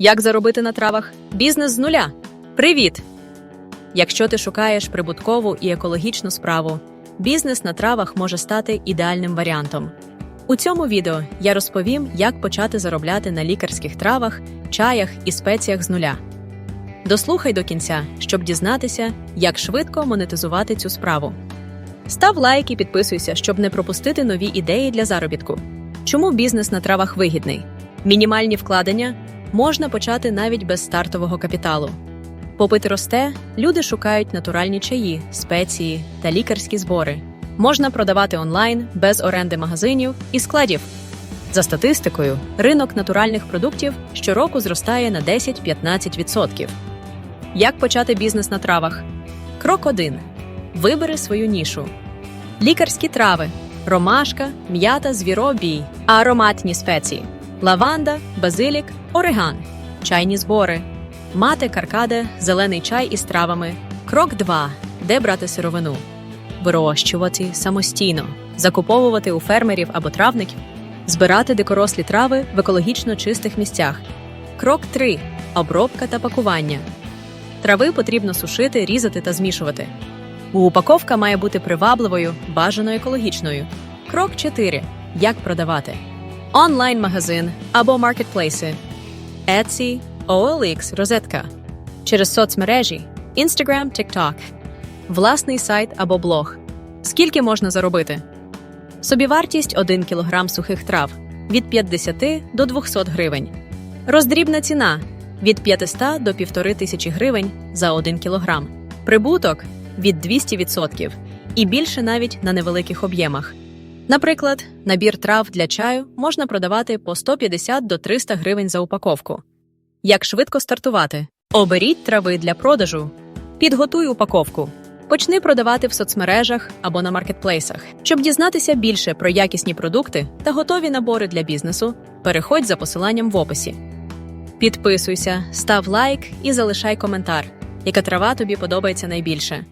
Як заробити на травах? Бізнес з нуля. Привіт! Якщо ти шукаєш прибуткову і екологічну справу, бізнес на травах може стати ідеальним варіантом. У цьому відео я розповім, як почати заробляти на лікарських травах, чаях і спеціях з нуля. Дослухай до кінця, щоб дізнатися, як швидко монетизувати цю справу. Став лайк і підписуйся, щоб не пропустити нові ідеї для заробітку. Чому бізнес на травах вигідний? Мінімальні вкладення можна почати навіть без стартового капіталу. Попит росте, люди шукають натуральні чаї, спеції та лікарські збори. Можна продавати онлайн без оренди магазинів і складів. За статистикою, ринок натуральних продуктів щороку зростає на 10-15%. Як почати бізнес на травах? Крок 1. Вибери свою нішу. Лікарські трави, ромашка, м'ята, звіробій, ароматні спеції, лаванда, базилік, ореган, чайні збори, мати каркаде, зелений чай із травами. Крок 2. Де брати сировину? Вирощувати самостійно, закуповувати у фермерів або травників, збирати дикорослі трави в екологічно чистих місцях. Крок 3. Обробка та пакування. Трави потрібно сушити, різати та змішувати. Упаковка має бути привабливою, бажано екологічною. Крок 4. Як продавати? Онлайн-магазин або маркетплейси. Etsy, OLX, розетка. Через соцмережі Instagram, TikTok. Власний сайт або блог. Скільки можна заробити? Собівартість 1 кг сухих трав від 50 до 200 гривень. Роздрібна ціна від 500 до 1500 гривень за 1 кг. Прибуток від 200% і більше навіть на невеликих об'ємах. Наприклад, набір трав для чаю можна продавати по 150 до 300 гривень за упаковку. Як швидко стартувати? Оберіть трави для продажу. Підготуй упаковку. Почни продавати в соцмережах або на маркетплейсах. Щоб дізнатися більше про якісні продукти та готові набори для бізнесу, переходь за посиланням в описі. Підписуйся, став лайк і залишай коментар, яка трава тобі подобається найбільше.